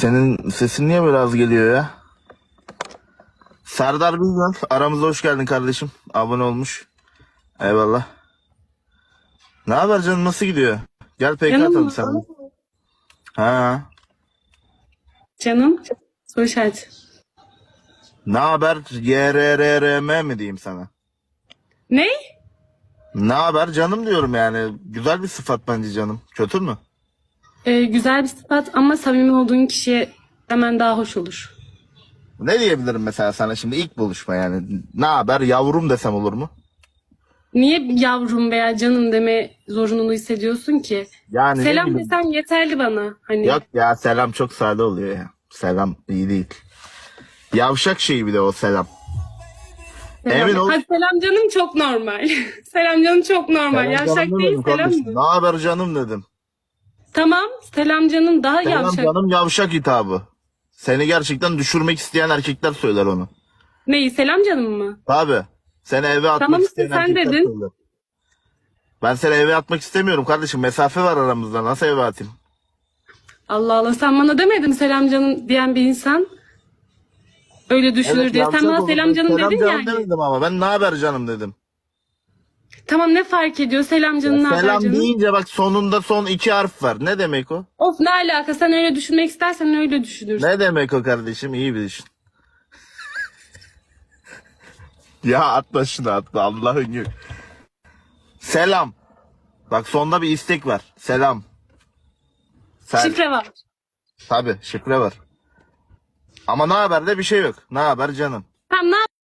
Senin sesin niye böyle az geliyor ya? Serdar Bilgen aramıza hoş geldin kardeşim. Abone olmuş. Eyvallah. Ne haber canım nasıl gidiyor? Gel PK Canım atalım mı? sana. Ha. Canım. Soru işareti. Ne haber? YRRRM mi diyeyim sana? Ne? Ne haber canım diyorum yani. Güzel bir sıfat bence canım. Kötü mü? Ee, güzel bir sıfat ama samimi olduğun kişiye hemen daha hoş olur. Ne diyebilirim mesela sana şimdi ilk buluşma yani. Ne haber yavrum desem olur mu? Niye yavrum veya canım deme zorunluluğu hissediyorsun ki? Yani ne Selam bileyim. desen yeterli bana. Hani Yok ya selam çok sade oluyor ya. Selam iyi değil. Yavşak şey bir de o selam. selam. emin ol. Ha, selam canım çok normal. selam canım çok normal. Yavşak canım değil dedim selam kardeşim. mı? Ne haber canım dedim. Tamam. Selam canım daha Selam yavşak. canım yavşak hitabı. Seni gerçekten düşürmek isteyen erkekler söyler onu. Neyi? Selam canım mı? Tabi. Seni eve atmak Tamam işte isteyen sen erkekler dedin. söyler. Ben seni eve atmak istemiyorum kardeşim. Mesafe var aramızda. Nasıl eve atayım? Allah Allah sen bana demedin selam canım diyen bir insan. Öyle düşünür diye. Sen yavşak bana olur. selam canım selam dedin canım yani. demedim ama. Ben ne haber canım dedim. Tamam ne fark ediyor? Selam canım ne haber selam canım? deyince bak sonunda son iki harf var. Ne demek o? Of ne alaka sen öyle düşünmek istersen öyle düşünürsün. Ne demek o kardeşim? İyi bir düşün. ya atla şunu atla Allah'ın yok. Selam. Bak sonda bir istek var. Selam. Sen, Şifre var. Tabii şifre var. Ama ne haber de bir şey yok. Ne haber canım?